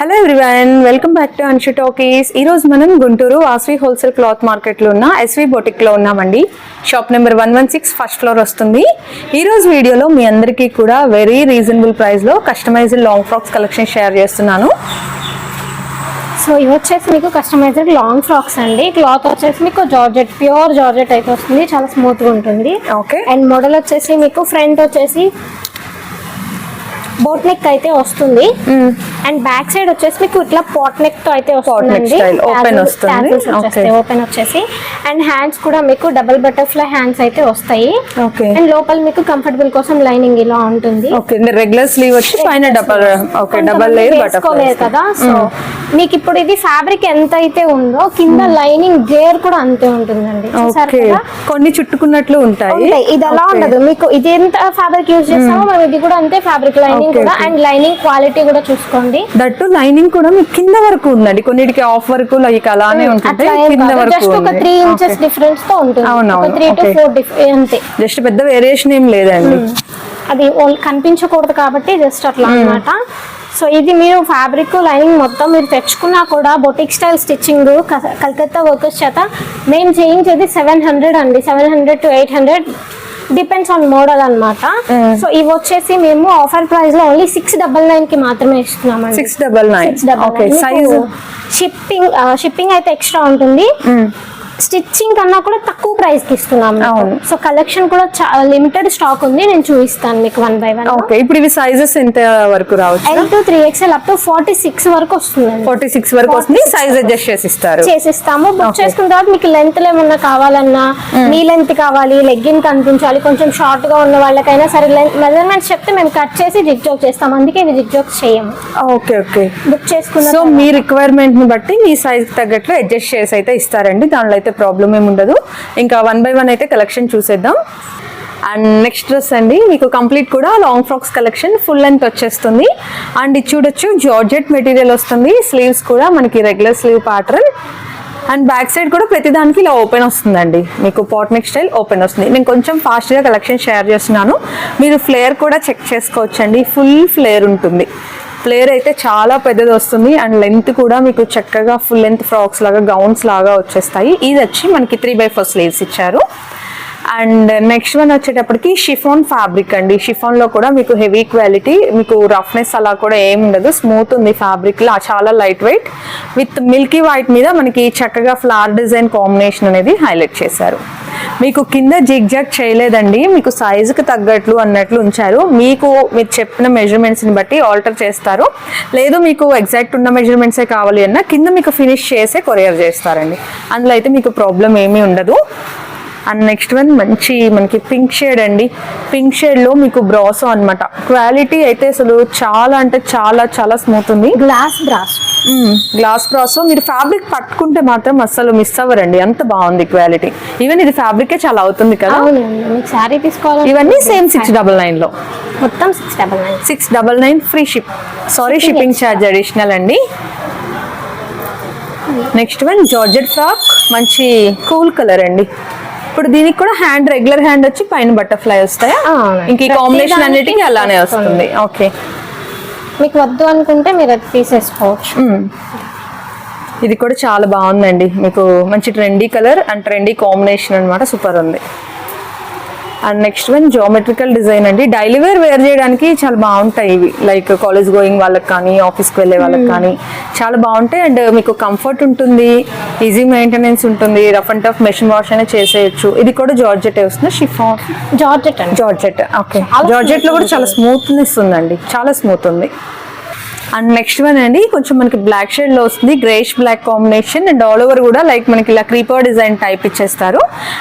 Hello everyone welcome back to Anshu talkies ఈ రోజు మనం గుంటూరు వాసవి హోల్సేల్ క్లాత్ మార్కెట్లో ఉన్న ఎస్వి బొటిక్లో ఉన్నామండి. Shop number one one six first floor వస్తుంది. ఈ రోజు వీడియోలో మీ అందరికీ కూడా వెరీ రీజనబుల్ ప్రైస్లో customised long frocks collection share చేస్తున్నాను. సో ఇవి వచ్చేసి మీకు కస్టమైజ్డ్ లాంగ్ ఫ్రాక్స్ అండి. క్లాత్ వచ్చేసి మీకు జార్జెట్ ప్యూర్ జార్జెట్ అయితే వస్తుంది. చాలా స్మూత్గా ఉంటుంది. ఓకే అండ్ మోడల్ వచ్చేసి మీకు ఫ్రంట్ వచ్చేసి బోట్ నెక్ అయితే వస్తుంది. అండ్ బ్యాక్ సైడ్ వచ్చేసి మీకు ఇట్లా పాట్ నెక్తో అయితే style, open వస్తుంది. ఓపెన్ వచ్చేసి. అండ్ హ్యాండ్స్ కూడా మీకు డబుల్ బటర్ఫ్లై హ్యాండ్స్ అయితే వస్తాయి. ఓకే. అండ్ లోపల మీకు కంఫర్టబుల్ కోసం లైనింగ్ ఇలా ఉంటుంది. ఓకే. రెగ్యులర్ స్లీవ్ వచ్చి పైన double okay double layer butterfly కదా. సో మీకు ఇప్పుడు ఇది ఫ్యాబ్రిక్ ఎంత అయితే ఉందో కింద లైనింగ్ గేర్ కూడా అంతే ఉంటుందండి. కొన్ని చుట్టుకున్నట్లు ఉంటాయి. ఇది అలా. ఉండదు. మీకు ఇది ఎంత ఫ్యాబ్రిక్ యూజ్ చేస్తామో మనం ఇది కూడా అంతే ఫ్యాబ్రిక్ లైనింగ్ Okay, కూడా. అండ్ లైనింగ్ క్వాలిటీ కూడా చూసుకోండి. దట్టు లైనింగ్ కూడా మీకు కింద వరకు ఉందండి. కొన్నిటికి ఆఫ్ వరకు లైక్ అలానే ఉంటుంది. కింద వరకు జస్ట్ ఒక త్రీ ఇంచెస్ డిఫరెన్స్తో ఉంటుంది. అవునవును, త్రీ టు. ఫోర్ అంతే. జస్ట్ పెద్ద వేరియేషన్ ఏం లేదండి. అది ఓన్- కనిపించకూడదు కాబట్టి జస్ట్ అట్లా అన్నమాట. సో ఇది మీరు ఫ్యాబ్రిక్ లైనింగ్ మొత్తం మీరు తెచ్చుకున్నా కూడా boutique style stitching Calcutta workers చేత మేము చేయించేది సెవెన్ హండ్రెడ్ అండి. Seven hundred to eight hundred depends on model అన్నమాట. సో ఇవి వచ్చేసి మేము ఆఫర్ ప్రైస్లో ఓన్లీ సిక్స్ డబల్ నైన్కి మాత్రమే ఇస్తున్నామండి. Six double nine shipping shipping అయితే ఎక్స్ట్రా ఉంటుంది. స్టిచ్చింగ్ కన్నా కూడా తక్కువ ప్రైస్కి ఇస్తున్నాం అవును. సో కలెక్షన్ కూడా లిమిటెడ్ స్టాక్ ఉంది. నేను చూపిస్తాను మీకు వన్ బై వన్. ఓకే ఇప్పుడు ఇవి సైజెస్ ఎంత వరకు రావచ్చు? L to three XL up to forty six వరకు వస్తుందండి. ఫార్టీ సిక్స్ వరకు వస్తుంది. సైజ్ అడ్జస్ట్ చేసి ఇస్తారు చేసిస్తాము. బుక్. చేసుకున్న తర్వాత మీకు లెంత్ ఏమన్నా కావాలన్నా నీ లెంత్ కావాలి లెగ్గిన్ కనిపించాలి కొంచెం షార్ట్గా ఉన్న వాళ్ళకైనా సరే మెజర్మెంట్స్ చెప్తే మేము కట్ చేసి జిగ్ జోక్ చేస్తాం. అందుకే ఇవి జిగ్ జోక్స్ చేయము. ఓకే ఓకే బుక్ చేసుకున్న సో మీ రిక్వైర్మెంట్ని బట్టి మీ సైజ్ తగ్గట్లు అడ్జస్ట్ చేసి అయితే ఇస్తారండి. దానిలో అయితే ప్రాబ్లం ఏమి ఉండదు. ఇంకా వన్ బై వన్ అయితే కలెక్షన్ చూసేద్దాం. అండ్ నెక్స్ట్ డ్రెస్ అండి మీకు కంప్లీట్ కూడా long frocks collection full length వచ్చేస్తుంది. అండ్ ఇది చూడొచ్చు జార్జెట్ మెటీరియల్ వస్తుంది. స్లీవ్స్ కూడా మనకి regular sleeve pattern and back side కూడా ప్రతిదానికి ఇలా ఓపెన్ వస్తుందండి. మీకు పాట్నిక్ స్టైల్ ఓపెన్ వస్తుంది. నేను కొంచెం ఫాస్ట్గా కలెక్షన్ షేర్ చేస్తున్నాను. మీరు ఫ్లేర్ కూడా చెక్ చేసుకోవచ్చండి. ఫుల్ ఫ్లేర్ ఉంటుంది. ఫ్లేర్ అయితే చాలా పెద్దది వస్తుంది. అండ్ లెంత్ కూడా మీకు చక్కగా ఫుల్ లెంత్ ఫ్రాక్స్ లాగా గౌన్స్ లాగా వచ్చేస్తాయి. ఇది వచ్చి మనకి త్రీ బై ఫోర్ స్లీవ్స్ ఇచ్చారు. అండ్ నెక్స్ట్ వన్ వచ్చేటప్పటికి షిఫాన్ ఫ్యాబ్రిక్ అండి. షిఫోన్లో కూడా మీకు హెవీ క్వాలిటీ మీకు రఫ్నెస్ అలా కూడా ఏమి ఉండదు. స్మూత్ ఉంది ఫ్యాబ్రిక్లో చాలా light weight with milky white మీద మనకి చక్కగా ఫ్లవర్ డిజైన్ కాంబినేషన్ అనేది హైలైట్ చేశారు. మీకు కింద జిగ్ జాగ్ చేయలేదండి. మీకు సైజుకి తగ్గట్లు అన్నట్లు ఉంచారు. మీకు మీరు చెప్పిన మెజర్మెంట్స్ని బట్టి ఆల్టర్ చేస్తారు. లేదు మీకు ఎగ్జాక్ట్ ఉన్న మెజర్మెంట్సే కావాలి అన్నా కింద మీకు ఫినిష్ చేసే కొరియర్ చేస్తారండి. అందులో అయితే మీకు ప్రాబ్లం ఏమీ ఉండదు. అండ్ నెక్స్ట్ వన్ మంచి మనకి పింక్ షేడ్ అండి. పింక్ షేడ్లో మీకు బ్రాసో అన్నమాట. క్వాలిటీ అయితే అసలు చాలా అంటే చాలా చాలా స్మూత్ ఉంది. గ్లాస్ బ్రాస్ గ్లాస్ బ్రాసో మీరు ఫ్యాబ్రిక్ పట్టుకుంటే మాత్రం అస్సలు మిస్ అవ్వరండి. అంత బాగుంది క్వాలిటీ ఈవెన్ ఇది ఫ్యాబ్రికే చాలా అవుతుంది కదా? శారీ తీసుకోవాలి ఇవన్నీ సేమ్ సిక్స్ డబల్ నైన్లో. మొత్తం six double nine six double nine free ship sorry shipping charge additional అండి. నెక్స్ట్ వన్ జార్జెట్ ఫ్రాక్ మంచి కూల్ కలర్ అండి. ఇప్పుడు దీనికి కూడా హ్యాండ్ రెగ్యులర్ హ్యాండ్ వచ్చి పైన బటర్ఫ్లై వస్తాయా. ఇంక ఈ కాంబినేషన్ అన్నిటికీ అలానే వస్తుంది. ఓకే మీకు వద్దు అనుకుంటే మీరు అది తీసేసుకోవచ్చు. ఇది కూడా చాలా బాగుందండి. మీకు మంచి trendy colour and trendy combination అన్నమాట. సూపర్ ఉంది. And next one geometrical design అండి. డైలీ వేర్ వేర్ చేయడానికి చాలా బాగుంటాయి ఇవి. లైక్ కాలేజ్ గోయింగ్ వాళ్ళకి కానీ ఆఫీస్కి వెళ్ళే వాళ్ళకి కానీ. చాలా బాగుంటాయి అండ్ మీకు కంఫర్ట్ ఉంటుంది ఈజీ మెయింటెనెన్స్ ఉంటుంది rough and tough machine wash అయినా చేసేయచ్చు. ఇది కూడా జార్జెట్ వస్తుంది? షిఫాన్ జార్జెట్ అండి. జార్జెట్ ఓకే జార్జెట్లో కూడా చాలా స్మూత్నెస్ ఉందండి. చాలా స్మూత్ ఉంది. అండ్ నెక్స్ట్ వన్ అండి కొంచెం మనకి బ్లాక్ షేడ్లో వస్తుంది greyish black combination and all over కూడా లైక్ మనకి ఇలా క్రీపర్ డిజైన్ టైప్ ఇచ్చేస్తారు.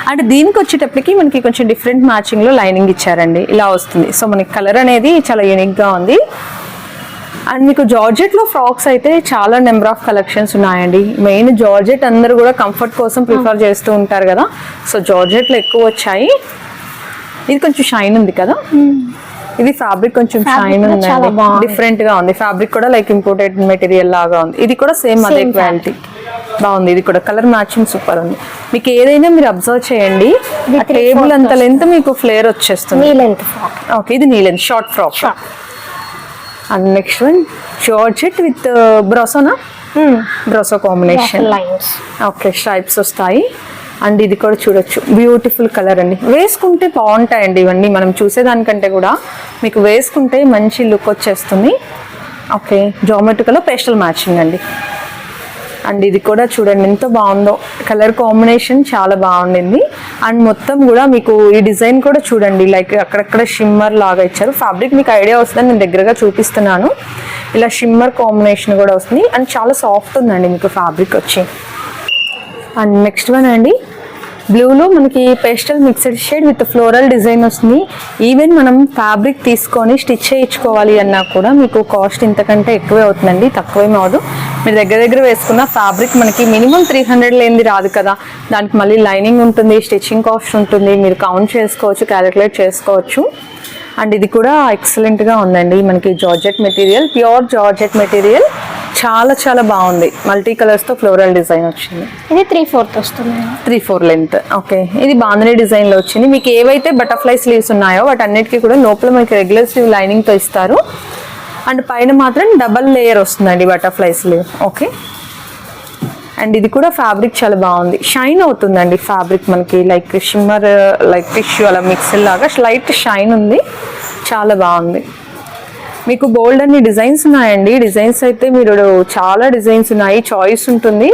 అండ్ దీనికి వచ్చేటప్పటికి మనకి కొంచెం డిఫరెంట్ మ్యాచింగ్లో లైనింగ్ ఇచ్చారండి. ఇలా వస్తుంది. సో మనకి కలర్ అనేది చాలా యూనిక్గా ఉంది. అండ్ మీకు జార్జెట్లో ఫ్రాక్స్ అయితే చాలా నెంబర్ ఆఫ్ కలెక్షన్స్ ఉన్నాయండి. మెయిన్ జార్జెట్ అందరూ కూడా కంఫర్ట్ కోసం ప్రిఫర్ చేస్తూ ఉంటారు కదా. సో జార్జెట్లో ఎక్కువ వచ్చాయి. ఇది కొంచెం షైన్ ఉంది కదా. ఇది ఫ్యాబ్రిక్ కొంచెం షైన్ ఉందండి. బాగుంది. డిఫరెంట్గా ఉంది. ఫ్యాబ్రిక్ కూడా లైక్ ఇంపోర్టెడ్ మెటీరియల్ లాగా ఉంది. ఇది కూడా సేమ్ అదే క్వాలిటీ బాగుంది. ఇది కూడా కలర్ మ్యాచింగ్ సూపర్ ఉంది. మీకు ఏదైనా మీరు అబ్జర్వ్ చేయండి. టేబుల్ అంత లెంత్ మీకు ఫ్లేర్ వచ్చేస్తుంది. ఓకే ఇది knee length short frock and next one georgette with బ్రొసోనా బ్రొసో కాంబినేషన్ ఓకే స్ట్రైప్స్ వస్తాయి. అండ్ ఇది కూడా చూడొచ్చు. బ్యూటిఫుల్ కలర్ అండి. వేసుకుంటే బాగుంటాయండి ఇవన్నీ. మనం చూసేదానికంటే కూడా మీకు వేసుకుంటే మంచి లుక్ వచ్చేస్తుంది. ఓకే జామెట్రికలో పేస్టల్ మ్యాచింగ్ అండి. అండ్ ఇది కూడా చూడండి ఎంత బాగుందో. కలర్ కాంబినేషన్ చాలా బాగుండింది. అండ్ మొత్తం కూడా మీకు ఈ డిజైన్ కూడా చూడండి. లైక్ అక్కడక్కడ షిమ్మర్ లాగా ఇచ్చారు. ఫ్యాబ్రిక్ మీకు ఐడియా వస్తుందని నేను దగ్గరగా చూపిస్తున్నాను. ఇలా షిమ్మర్ కాంబినేషన్ కూడా వస్తుంది. అండ్ చాలా సాఫ్ట్ ఉందండి మీకు ఫ్యాబ్రిక్ వచ్చి. అండ్ నెక్స్ట్ వన్ అండి. బ్లూలో మనకి pastel mixed shade with floral design వస్తుంది. ఈవెన్ మనం ఫ్యాబ్రిక్ తీసుకొని స్టిచ్ చేయించుకోవాలి అన్నా కూడా మీకు కాస్ట్ ఇంతకంటే ఎక్కువే అవుతుందండి తక్కువేం అవదు మీరు దగ్గర దగ్గర వేసుకున్న ఫ్యాబ్రిక్ మనకి మినిమం త్రీ హండ్రెడ్ లేనిది రాదు కదా. దానికి మళ్ళీ లైనింగ్ ఉంటుంది స్టిచ్చింగ్ కాస్ట్ ఉంటుంది. మీరు కౌంట్ చేసుకోవచ్చు క్యాలిక్యులేట్ చేసుకోవచ్చు. అండ్ ఇది కూడా ఎక్సలెంట్గా ఉందండి. మనకి georgette material pure georgette material చాలా చాలా బాగుంది. మల్టీ కలర్స్తో ఫ్లోరల్ డిజైన్ వచ్చింది. ఇది త్రీ ఫోర్త్ వస్తుంది. త్రీ ఫోర్ లెంత్ ఓకే ఇది బాంధనీ డిజైన్లో వచ్చింది. మీకు ఏవైతే బటర్ఫ్లై స్లీవ్స్ ఉన్నాయో వాటన్నిటికీ కూడా లోపల మీకు రెగ్యులర్ స్లీవ్ లైనింగ్తో ఇస్తారు. అండ్ పైన మాత్రం డబల్ లేయర్ వస్తుందండి బటర్ఫ్లై స్లీవ్ ఓకే అండ్ ఇది కూడా ఫ్యాబ్రిక్ చాలా బాగుంది. షైన్ అవుతుందండి ఫ్యాబ్రిక్ మనకి. లైక్ షిమ్మర్ లైక్ టిష్యూ అలా మిక్స్ లాగా. లైట్ షైన్ ఉంది. చాలా బాగుంది. మీకు బోల్డ్ అన్ని డిజైన్స్ ఉన్నాయండి. డిజైన్స్ అయితే మీరు చాలా డిజైన్స్ ఉన్నాయి. చాయిస్ ఉంటుంది.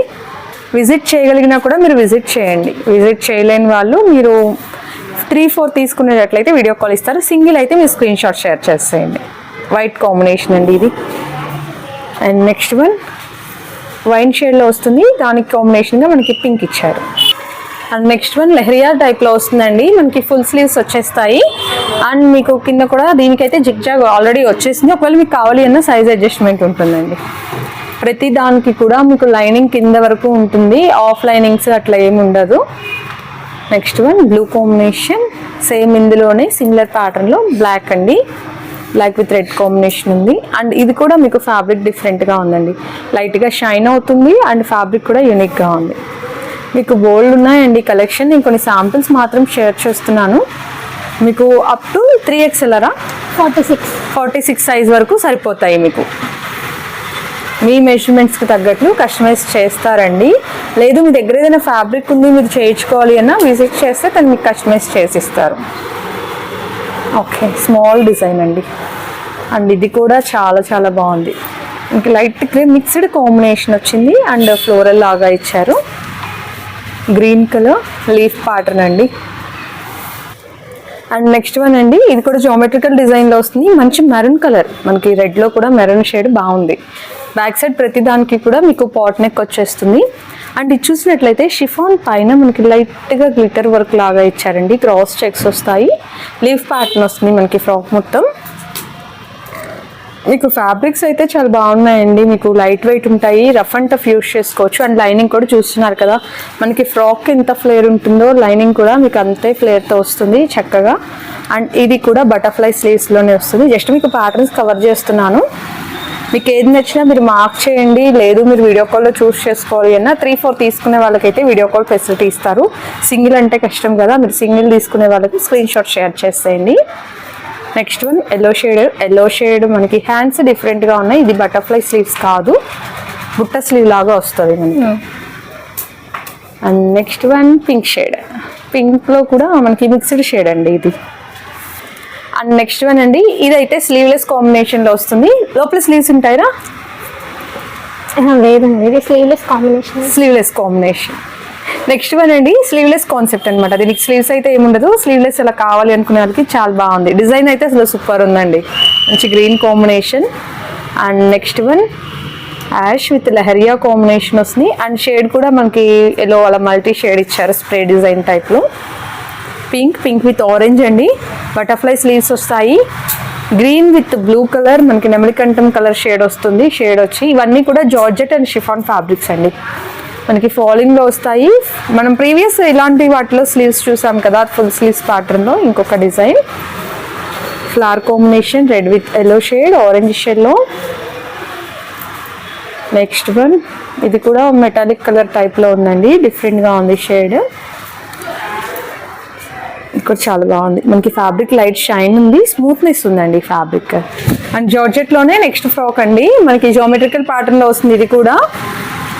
విజిట్ చేయగలిగినా కూడా మీరు విజిట్ చేయండి. విజిట్ చేయలేని వాళ్ళు మీరు త్రీ ఫోర్ తీసుకునేటట్లయితే వీడియో కాల్ ఇస్తారు. సింగిల్ అయితే మీరు స్క్రీన్ షాట్ షేర్ చేసేయండి. వైట్ కాంబినేషన్ అండి ఇది. అండ్ నెక్స్ట్ వన్ వైన్ షేడ్లో వస్తుంది. దానికి కాంబినేషన్గా మనకి పింక్ ఇచ్చారు. అండ్ నెక్స్ట్ వన్ లెహరియా టైప్లో వస్తుందండి. మనకి ఫుల్ స్లీవ్స్ వచ్చేస్తాయి. అండ్ మీకు కింద కూడా దీనికైతే జిగ్జాగ్ ఆల్రెడీ వచ్చేసింది. ఒకవేళ మీకు కావాలి అన్న సైజ్ అడ్జస్ట్మెంట్ ఉంటుందండి. ప్రతి దానికి కూడా మీకు లైనింగ్ కింద వరకు ఉంటుంది. ఆఫ్ లైనింగ్స్ అట్లా ఏమి ఉండదు. Next one blue combination same ఇందులోనే సిమిలర్ ప్యాటర్న్లో బ్లాక్ అండి. బ్లాక్ విత్ రెడ్ కాంబినేషన్ ఉంది. అండ్ ఇది కూడా మీకు ఫ్యాబ్రిక్ డిఫరెంట్గా ఉందండి. లైట్గా షైన్ అవుతుంది. అండ్ ఫ్యాబ్రిక్ కూడా యూనిక్గా ఉంది. మీకు బోల్డ్ ఉన్నాయండి కలెక్షన్ నేను కొన్ని శాంపిల్స్ మాత్రం షేర్ చేస్తున్నాను. మీకు up to three ఎక్స్ఎల్ఆరా forty six forty six size వరకు సరిపోతాయి మీకు. మీ మెజర్మెంట్స్కి తగ్గట్లు కస్టమైజ్ చేస్తారండి. లేదు మీ దగ్గర ఏదైనా ఫ్యాబ్రిక్ ఉంది మీరు చేయించుకోవాలి అన్నా విజిట్ చేస్తే తను మీకు కస్టమైజ్ చేసి ఇస్తారు ఓకే స్మాల్ డిజైన్ అండి. అండ్ ఇది కూడా చాలా చాలా బాగుంది. ఇంకా లైట్ గ్రీన్ మిక్స్డ్ కాంబినేషన్ వచ్చింది. అండ్ ఫ్లోరల్ లాగా ఇచ్చారు. గ్రీన్ కలర్ లీఫ్ ప్యాటర్న్ అండి. అండ్ నెక్స్ట్ వన్ అండి ఇది కూడా జామెట్రికల్ డిజైన్లో వస్తుంది. మంచి మెరూన్ కలర్. మనకి రెడ్లో కూడా మెరూన్ షేడ్ బాగుంది. బ్యాక్ సైడ్ ప్రతి దానికి కూడా మీకు పాట్ నెక్ వచ్చేస్తుంది. అండ్ ఇది చూసినట్లయితే షిఫాన్ పైన మనకి లైట్గా గ్లిటర్ వర్క్ లాగా ఇచ్చారండి. క్రాస్ చెక్స్ వస్తాయి. లీఫ్ ప్యాటర్న్ వస్తుంది మనకి ఫ్రాక్ మొత్తం. మీకు ఫ్యాబ్రిక్స్ అయితే చాలా బాగున్నాయండి. మీకు లైట్ వెయిట్ ఉంటాయి. రఫ్ అండ్ టఫ్ యూస్ చేసుకోవచ్చు. అండ్ లైనింగ్ కూడా చూస్తున్నారు కదా. మనకి ఫ్రాక్ ఎంత ఫ్లేర్ ఉంటుందో లైనింగ్ కూడా మీకు అంతే ఫ్లేర్తో వస్తుంది చక్కగా. అండ్ ఇది కూడా బటర్ఫ్లై స్లీవ్స్లోనే వస్తుంది. జస్ట్ మీకు ప్యాటర్న్స్ కవర్ చేస్తున్నాను. మీకు ఏది నచ్చినా మీరు మార్క్ చేయండి. లేదు మీరు వీడియో కాల్లో చూస్ చేసుకోవాలి అన్నా త్రీ ఫోర్ తీసుకునే వాళ్ళకైతే వీడియో కాల్ ఫెసిలిటీ ఇస్తారు. సింగిల్ అంటే కష్టం కదా. మీరు సింగిల్ తీసుకునే వాళ్ళకి స్క్రీన్ షాట్ షేర్ చేసేయండి. Next one yellow shade yellow shade మనకి హ్యాండ్స్ డిఫరెంట్గా ఉన్నాయి. ఇది బటర్ఫ్లై స్లీవ్స్ కాదు. బుట్ట స్లీవ్ లాగా వస్తుంది మనకి. And next one pink shade పింక్లో కూడా మనకి మిక్స్డ్ షేడ్ అండి ఇది. అండ్ నెక్స్ట్ వన్ అండి ఇదైతే స్లీవ్లెస్ కాంబినేషన్లో వస్తుంది. లోపల స్లీవ్స్ ఉంటాయిరా లేదండి ఇది sleeveless combination sleeveless combination next one అండి స్లీవ్లెస్ కాన్సెప్ట్ అనమాట దీనికి స్లీవ్స్ అయితే ఏముండదు. స్లీవ్లెస్ అలా కావాలి అనుకునే వాళ్ళకి చాలా బాగుంది. డిజైన్ అయితే అసలు సూపర్ ఉందండి. మంచి green combination and next one ash with leheriya combination వస్తుంది. అండ్ షేడ్ కూడా మనకి ఎల్లో అలా మల్టీ షేడ్ ఇచ్చారు స్ప్రే డిజైన్ టైప్లో పింక్ పింక్ విత్ ఆరెంజ్ అండి. బటర్ఫ్లై స్లీవ్స్ వస్తాయి. గ్రీన్ విత్ బ్లూ కలర్ మనకి నెమలికంఠం కలర్ షేడ్ వస్తుంది. షేడ్ వచ్చి ఇవన్నీ కూడా జార్జెట్ అండ్ షిఫాన్ ఫ్యాబ్రిక్స్ అండి. మనకి ఫాలింగ్లో వస్తాయి. మనం ప్రీవియస్ ఇలాంటి వాటిలో స్లీవ్స్ చూసాం కదా ఫుల్ స్లీవ్స్ ప్యాటర్న్లో ఇంకొక design flower combination red with yellow shade orange షేడ్లో నెక్స్ట్ వన్ ఇది కూడా మెటాలిక్ కలర్ టైప్లో ఉందండి. డిఫరెంట్గా ఉంది షేడ్ ఇక్కడ చాలా బాగుంది. మనకి ఫ్యాబ్రిక్ లైట్ షైన్ ఉంది. స్మూత్నెస్ ఉందండి ఫ్యాబ్రిక్ అండ్ జార్జెట్లోనే నెక్స్ట్ ఫ్రాక్ అండి. మనకి జోమెట్రికల్ ప్యాటర్న్లో వస్తుంది ఇది కూడా.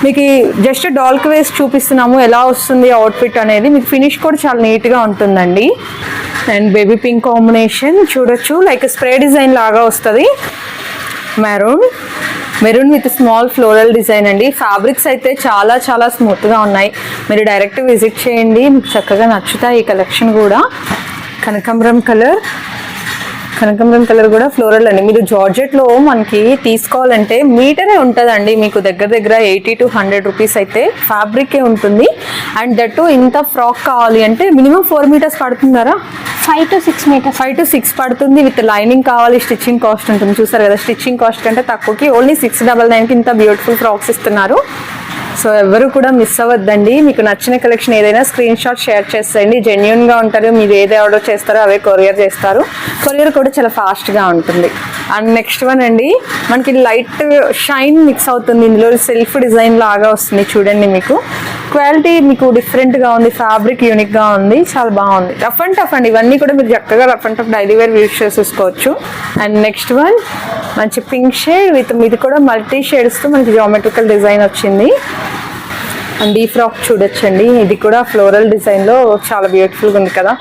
మీకు జస్ట్ డాల్క్ వేసి చూపిస్తున్నాము ఎలా వస్తుంది అవుట్ఫిట్ అనేది. మీకు ఫినిష్ కూడా చాలా నీట్గా ఉంటుందండి. అండ్ బేబీ పింక్ కాంబినేషన్ చూడొచ్చు. లైక్ స్ప్రే డిజైన్ లాగా వస్తుంది. Maroon maroon with small floral design అండి. ఫ్యాబ్రిక్స్ అయితే చాలా చాలా స్మూత్గా ఉన్నాయి. మీరు డైరెక్ట్ విజిట్ చేయండి. మీకు చక్కగా నచ్చుతాయి ఈ కలెక్షన్ కూడా. కనకాంబరం కలర్ కనకాంబరం కలర్ కూడా ఫ్లోరల్ అండి. మీరు జార్జెట్లో మనకి తీసుకోవాలంటే మీటరే ఉంటుందండి. మీకు దగ్గర దగ్గర ఎయిటీ టు హండ్రెడ్ రూపీస్ అయితే ఫ్యాబ్రికే ఉంటుంది. అండ్ దట్టు ఇంత ఫ్రాక్ కావాలి అంటే minimum four metres పడుతుందారా? Five to six metres five to six పడుతుంది. విత్ లైనింగ్ కావాలి స్టిచ్చింగ్ కాస్ట్ ఉంటుంది. చూసారు కదా స్టిచ్చింగ్ కాస్ట్ కంటే తక్కువకి ఓన్లీ సిక్స్ డబల్ నైన్కి ఇంత బ్యూటిఫుల్ ఫ్రాక్స్ ఇస్తున్నారు. సో ఎవరు కూడా మిస్ అవ్వద్దండి. మీకు నచ్చిన కలెక్షన్ ఏదైనా స్క్రీన్ షాట్ షేర్ చేసేయండి. జెన్యున్గా ఉంటారు. మీరు ఏది ఆర్డర్ చేస్తారో అవే కొరియర్ చేస్తారు. కొరియర్ కూడా చాలా ఫాస్ట్గా ఉంటుంది. అండ్ నెక్స్ట్ వన్ అండి. మనకి లైట్ షైన్ మిక్స్ అవుతుంది. ఇందులో సెల్ఫ్ డిజైన్ లాగా వస్తుంది. చూడండి మీకు. క్వాలిటీ మీకు డిఫరెంట్గా ఉంది ఫ్యాబ్రిక్ యూనిక్గా ఉంది చాలా బాగుంది. రఫ్ అండ్ టఫ్ అండి. ఇవన్నీ కూడా మీరు చక్కగా rough and tough daily wear use చేసేసుకోవచ్చు. అండ్ నెక్స్ట్ వన్ మంచి పింక్ షేడ్ విత్ ఇది కూడా మల్టీ షేడ్స్తో మంచి మనకి జామెట్రికల్ డిజైన్ వచ్చింది. అండ్ ఈ ఫ్రాక్ చూడొచ్చండి. ఇది కూడా ఫ్లోరల్ డిజైన్లో చాలా బ్యూటిఫుల్గా ఉంది కదా.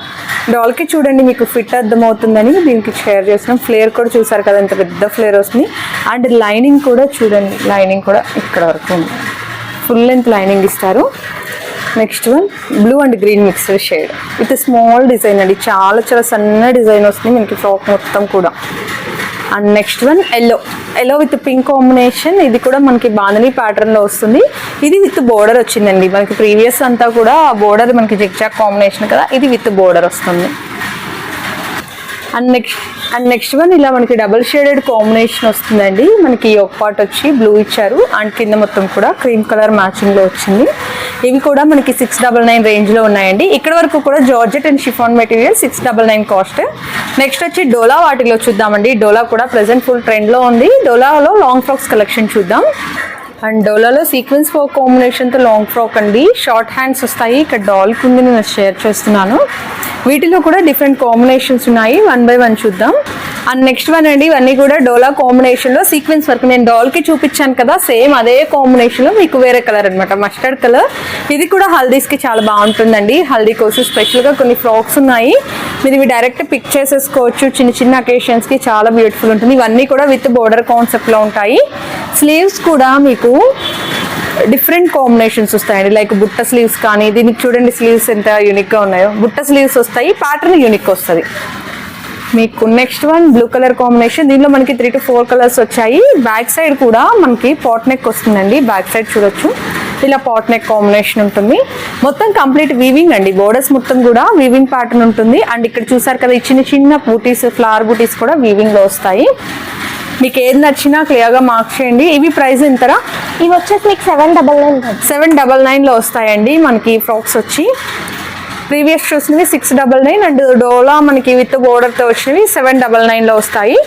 డాల్కి చూడండి మీకు ఫిట్ అర్థమవుతుందని దీనికి షేర్ చేసినాం ఫ్లేర్ కూడా చూసారు కదా ఇంత పెద్ద ఫ్లేర్ వస్తుంది. అండ్ లైనింగ్ కూడా చూడండి. లైనింగ్ కూడా ఇక్కడ వరకు ఉంది. ఫుల్ లెంత్ లైనింగ్ ఇస్తారు. Next one blue and green mixed shade with small design అండి. చాలా చాలా సన్న డిజైన్ వస్తుంది మనకి ఫ్రాక్ మొత్తం కూడా. And next one yellow yellow with pink combination ఇది కూడా మనకి బాంధనీ ప్యాటర్న్లో వస్తుంది. ఇది విత్ బోర్డర్ వచ్చిందండి. మనకి ప్రీవియస్ అంతా కూడా బోర్డర్ మనకి జిగ్జాక్ కాంబినేషన్ కదా ఇది విత్ బోర్డర్ వస్తుంది. And next and next one ఇలా మనకి డబుల్ షేడెడ్ కాంబినేషన్ వస్తుందండి. మనకి ఒక పార్ట్ వచ్చి బ్లూ ఇచ్చారు. అండ్ కింద మొత్తం కూడా క్రీమ్ కలర్ మ్యాచింగ్లో వచ్చింది. ఇవి కూడా మనకి సిక్స్ డబల్ నైన్ రేంజ్లో ఉన్నాయండి. ఇక్కడ వరకు కూడా georgette and chiffon material six double nine cost next వచ్చి డోలా వాటిలో చూద్దామండి. డోలా కూడా ప్రజెంట్ ఫుల్ ట్రెండ్లో ఉంది. డోలాలో లాంగ్ ఫ్రాక్స్ కలెక్షన్ చూద్దాం. అండ్ డోలాలో సీక్వెన్స్ ఫోర్ కాంబినేషన్తో లాంగ్ ఫ్రాక్ అండి. షార్ట్ హ్యాండ్స్ వస్తాయి. ఇక్కడ డాల్ ఉంది నేను షేర్ చేస్తున్నాను. వీటిలో కూడా డిఫరెంట్ కాంబినేషన్స్ ఉన్నాయి. వన్ బై వన్ చూద్దాం. అండ్ నెక్స్ట్ వన్ అండి ఇవన్నీ కూడా డోలా కాంబినేషన్లో సీక్వెన్స్ వర్క్ నేను డోల్కి చూపించాను కదా సేమ్ అదే కాంబినేషన్లో మీకు వేరే కలర్ అనమాట మస్టర్డ్ కలర్ ఇది కూడా హల్దీస్కి చాలా బాగుంటుందండి. హల్దీ కోసం స్పెషల్గా కొన్ని ఫ్రాక్స్ ఉన్నాయి. మీరు ఇవి డైరెక్ట్ పిక్ చేసేసుకోవచ్చు. చిన్న చిన్న అకేషన్స్కి చాలా బ్యూటిఫుల్ ఉంటుంది. ఇవన్నీ కూడా విత్ బోర్డర్ కాన్సెప్ట్లో ఉంటాయి. స్లీవ్స్ కూడా మీకు డిఫరెంట్ కాంబినేషన్స్ వస్తాయండి. లైక్ బుట్ట స్లీవ్స్ కానీ దీనికి చూడండి స్లీవ్స్ ఎంత యూనిక్గా ఉన్నాయో. బుట్ట స్లీవ్స్ వస్తాయి ప్యాటర్న్ యూనిక్ వస్తుంది. మీకు next one blue colour combination దీనిలో మనకి త్రీ టు ఫోర్ కలర్స్ వచ్చాయి. బ్యాక్ సైడ్ కూడా మనకి పాట్ నెక్ వస్తుందండి. బ్యాక్ సైడ్ చూడొచ్చు. ఇలా పాట్ నెక్ కాంబినేషన్ ఉంటుంది. మొత్తం కంప్లీట్ వీవింగ్ అండి. బోర్డర్స్ మొత్తం కూడా వీవింగ్ ప్యాటర్న్ ఉంటుంది. అండ్ ఇక్కడ చూసారు కదా ఈ చిన్న చిన్న బూటీస్ ఫ్లవర్ బూటీస్ కూడా వీవింగ్లో వస్తాయి. మీకు ఏది నచ్చినా క్లియర్గా మార్క్ చేయండి. ఇవి ప్రైస్ ఎంతరా? ఇవి వచ్చేసి మీకు seven double nine seven double నైన్లో వస్తాయండి మనకి ఫ్రాక్స్ వచ్చి. ప్రీవియస్ చూసినవి సిక్స్ డబల్ నైన్ అండ్ డోలా మనకి విత్ బోర్డర్తో వచ్చినవి సెవెన్ డబల్ నైన్లో వస్తాయి.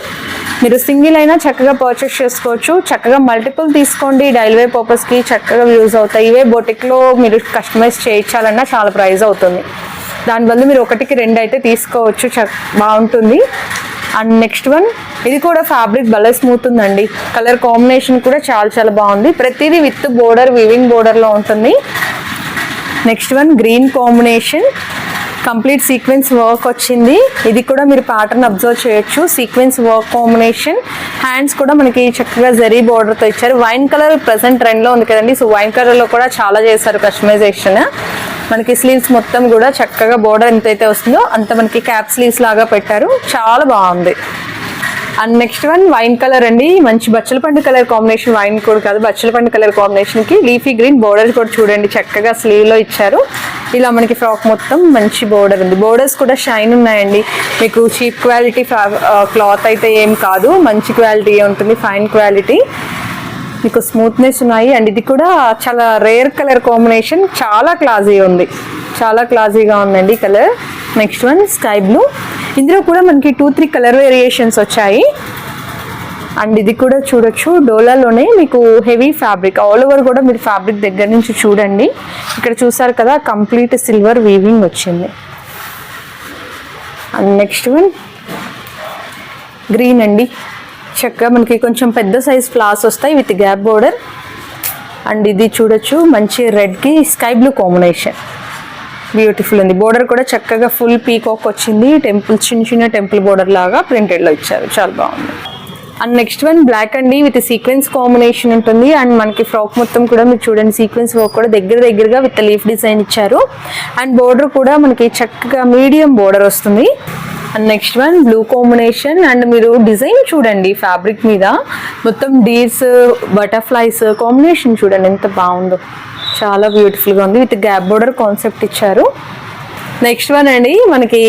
మీరు సింగిల్ అయినా చక్కగా పర్చేస్ చేసుకోవచ్చు. చక్కగా మల్టిపుల్ తీసుకోండి. డైలీ వేర్ పర్పస్కి చక్కగా యూజ్ అవుతాయి. ఇవే బొటిక్లో మీరు కస్టమైజ్ చేయించాలన్నా చాలా ప్రైస్ అవుతుంది. దానివల్ల మీరు ఒకటికి రెండు అయితే తీసుకోవచ్చు. చ బాగుంటుంది. అండ్ నెక్స్ట్ వన్ ఇది కూడా ఫ్యాబ్రిక్ భలే స్మూత్ ఉందండి. కలర్ కాంబినేషన్ కూడా చాలా చాలా బాగుంది. ప్రతిదీ విత్ బోర్డర్ వివింగ్ బోర్డర్లో ఉంటుంది. Next one green combination complete sequins work వచ్చింది. ఇది కూడా మీరు ప్యాటర్న్ అబ్జర్వ్ చేయొచ్చు. సీక్వెన్స్ వర్క్ కాంబినేషన్ హ్యాండ్స్ కూడా మనకి చక్కగా జరీ బోర్డర్తో ఇచ్చారు. వైన్ కలర్ ప్రజెంట్ ట్రెండ్లో ఉంది కదండి. సో వైన్ కలర్లో కూడా చాలా చేశారు కస్టమైజేషన్ మనకి స్లీవ్స్ మొత్తం కూడా చక్కగా బోర్డర్ ఎంతైతే వస్తుందో అంత మనకి క్యాప్ స్లీవ్స్ లాగా పెట్టారు. చాలా బాగుంది. And next one wine colour అండి. మంచి బచ్చల పండు కలర్ కాంబినేషన్ వైన్ కూడా కాదు బచ్చల పండు కలర్ కాంబినేషన్కి లీఫీ గ్రీన్ బోర్డర్ కూడా చూడండి చక్కగా స్లీవ్లో ఇచ్చారు. ఇలా మనకి ఫ్రాక్ మొత్తం మంచి బోర్డర్ ఉంది. బోర్డర్స్ కూడా షైన్ ఉన్నాయండి. మీకు చీప్ క్వాలిటీ క్లాత్ అయితే ఏం కాదు. మంచి క్వాలిటీ ఉంటుంది ఫైన్ క్వాలిటీ మీకు స్మూత్నెస్ ఉన్నాయి. అండ్ ఇది కూడా చాలా రేర్ కలర్ కాంబినేషన్ చాలా క్లాజీ ఉంది. చాలా క్లాజీగా ఉందండి colour next one sky blue ఇందులో కూడా మనకి టూ త్రీ కలర్ వేరియేషన్స్ వచ్చాయి. అండ్ ఇది కూడా చూడొచ్చు. డోలాలోనే మీకు హెవీ ఫ్యాబ్రిక్ ఆల్ ఓవర్ కూడా మీరు ఫ్యాబ్రిక్ దగ్గర నుంచి చూడండి. ఇక్కడ చూసారు కదా కంప్లీట్ సిల్వర్ వీవింగ్ వచ్చింది. అండ్ నెక్స్ట్ వన్ గ్రీన్ అండి. చక్కగా మనకి కొంచెం పెద్ద సైజ్ ఫ్లాస్ వస్తాయి విత్ గ్యాప్ బోర్డర్ అండ్ ఇది చూడొచ్చు మంచి రెడ్కి స్కై బ్లూ కాంబినేషన్ బ్యూటిఫుల్ ఉంది. బోర్డర్ కూడా చక్కగా ఫుల్ పీకాక్ వచ్చింది. టెంపుల్ చిన్న చిన్న టెంపుల్ బోర్డర్ లాగా ప్రింటెడ్లో ఇచ్చారు. చాలా బాగుంది. అండ్ నెక్స్ట్ వన్ బ్లాక్ అండి విత్ సీక్వెన్స్ కాంబినేషన్ ఉంటుంది. అండ్ మనకి ఫ్రాక్ మొత్తం కూడా మీరు చూడండి సీక్వెన్స్ వర్క్ కూడా దగ్గర దగ్గరగా విత్ లీఫ్ డిజైన్ ఇచ్చారు. అండ్ బోర్డర్ కూడా మనకి చక్కగా మీడియం బోర్డర్ వస్తుంది. And next one blue combination and మీరు డిజైన్ చూడండి ఫ్యాబ్రిక్ మీద. మొత్తం డీర్స్ బటర్ఫ్లైస్ కాంబినేషన్ చూడండి ఎంత బాగుందో. చాలా బ్యూటిఫుల్గా ఉంది. విత్ గ్యాప్ బోర్డర్ కాన్సెప్ట్ ఇచ్చారు. నెక్స్ట్ వన్ అండి మనకి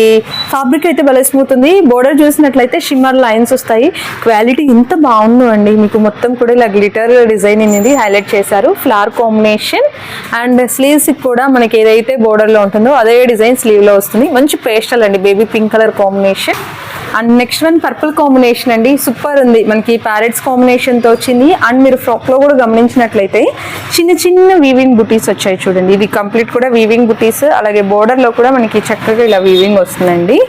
ఫ్యాబ్రిక్ అయితే భలే స్మూత్ ఉంది. బోర్డర్ చూసినట్లయితే షిమ్మర్ లైన్స్ వస్తాయి. క్వాలిటీ ఇంత బాగుందో అండి. మీకు మొత్తం కూడా ఇలా గ్లిటర్ డిజైన్ అనేది హైలైట్ చేశారు. ఫ్లవర్ కాంబినేషన్ అండ్ స్లీవ్స్ కూడా మనకి ఏదైతే బోర్డర్లో ఉంటుందో అదే డిజైన్ స్లీవ్లో వస్తుంది. మంచి పేస్టల్ అండి. Baby pink colour combination and next one purple combination అండి. సూపర్ ఉంది. మనకి ప్యారెట్స్ కాంబినేషన్తో వచ్చింది. అండ్ మీరు ఫ్రాక్లో కూడా గమనించినట్లయితే చిన్న చిన్న వీవింగ్ బుటీస్ వచ్చాయి చూడండి. ఇది కంప్లీట్ కూడా వీవింగ్ బుటీస్ అలాగే బోర్డర్లో కూడా మనకి చక్కగా ఇలా వీవింగ్ వస్తుందండి.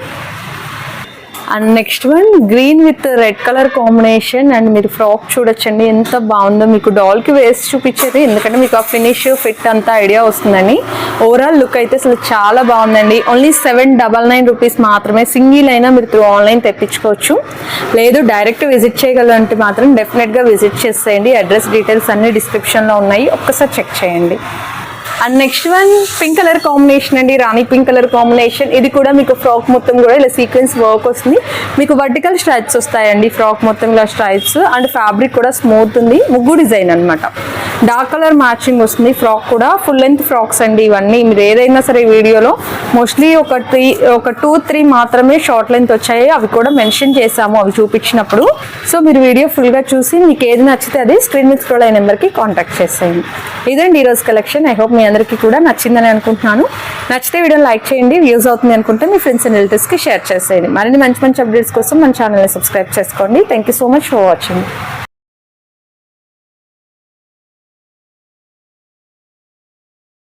And next one green with red colour combination and మీరు ఫ్రాక్ చూడొచ్చండి ఎంత బాగుందో మీకు డాల్కి వేసి చూపించేది. ఎందుకంటే మీకు ఆ ఫినిష్ ఫిట్ అంతా ఐడియా వస్తుందని. ఓవరాల్ లుక్ అయితే అసలు చాలా బాగుందండి. Only seven double nine rupees మాత్రమే. సింగిల్ అయినా మీరు త్రూ ఆన్లైన్ తెప్పించుకోవచ్చు. లేదు డైరెక్ట్ విజిట్ చేయగలంటే మాత్రం డెఫినెట్గా విజిట్ చేసేయండి. అడ్రస్ డీటెయిల్స్ అన్ని డిస్క్రిప్షన్లో ఉన్నాయి. ఒక్కసారి చెక్ చేయండి. And next one pink colour combination అండి రాణి పింక్ కలర్ కాంబినేషన్ ఇది కూడా మీకు ఫ్రాక్ మొత్తం కూడా ఇలా సీక్వెన్స్ వర్క్ వస్తుంది. మీకు వర్టికల్ స్ట్రైప్స్ వస్తాయండి ఫ్రాక్ మొత్తం ఇలా స్ట్రైప్స్ అండ్ ఫ్యాబ్రిక్ కూడా స్మూత్ ఉంది ముగ్గు డిజైన్ అన్నమాట. డార్క్ కలర్ మ్యాచింగ్ వస్తుంది ఫ్రాక్ కూడా. ఫుల్ లెంత్ ఫ్రాక్స్ అండి ఇవన్నీ. మీరు ఏదైనా సరే వీడియోలో మోస్ట్లీ ఒక త్రీ ఒక టూ త్రీ మాత్రమే షార్ట్ లెంత్ వచ్చాయి. అవి కూడా మెన్షన్ చేసాము అవి చూపించినప్పుడు. సో మీరు వీడియో ఫుల్గా చూసి మీకు ఏది నచ్చితే అది స్క్రీన్ మీద కూడా అయిన నెంబర్కి కాంటాక్ట్ చేసేయండి. ఇదండి ఈరోజు కలెక్షన్ ఐ హోప్ మీ అందరికీ కూడా నచ్చిందని అనుకుంటున్నాను. నచ్చితే వీడియో లైక్ చేయండి వ్యూస్ అవుతుంది అనుకుంటే మీ ఫ్రెండ్స్ అండ్ రిలేటివ్స్కి షేర్ చేసేయండి. మరిన్ని మంచి మంచి అప్డేట్స్ కోసం మన ఛానల్ని సబ్స్క్రైబ్ చేసుకోండి. Thank you so much for watching